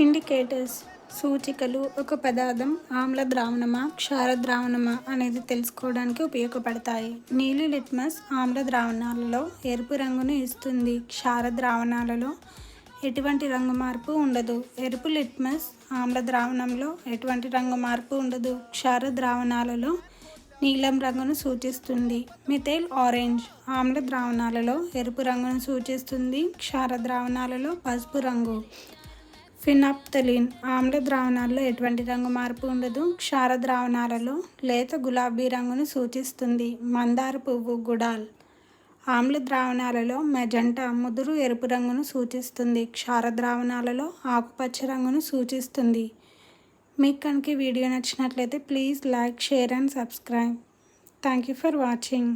Indicators సూచికలు ఒక పదార్థం ఆమ్ల ద్రావణమా క్షార ద్రావణమా అనేది తెలుసుకోవడానికి ఉపయోగపడతాయి. నీలి లిట్మస్ ఆమ్ల ద్రావణాలలో ఎరుపు రంగును ఇస్తుంది. క్షార ద్రావణాలలో ఎటువంటి రంగు మార్పు ఉండదు. ఎరుపు లిట్మస్ ఆమ్ల ద్రావణంలో ఎటువంటి రంగు మార్పు ఉండదు. క్షార ద్రావణాలలో నీలం రంగును సూచిస్తుంది. మిథైల్ ఆరెంజ్ ఆమ్ల ద్రావణాలలో ఎరుపు రంగును సూచిస్తుంది. క్షార ద్రావణాలలో పసుపు రంగు ఫినాప్తలిన్ ఆమ్ల ద్రావణాల్లో ఎటువంటి రంగు మార్పు ఉండదు. క్షార ద్రావణాలలో లేత గులాబీ రంగును సూచిస్తుంది. మందార పువ్వు గుడాల్ ఆమ్ల ద్రావణాలలో మెజంటా ముదురు ఎరుపు రంగును సూచిస్తుంది. క్షార ద్రావణాలలో ఆకుపచ్చ రంగును సూచిస్తుంది. మీకు కనుక వీడియో నచ్చినట్లయితే please like share and subscribe. Thank you for watching.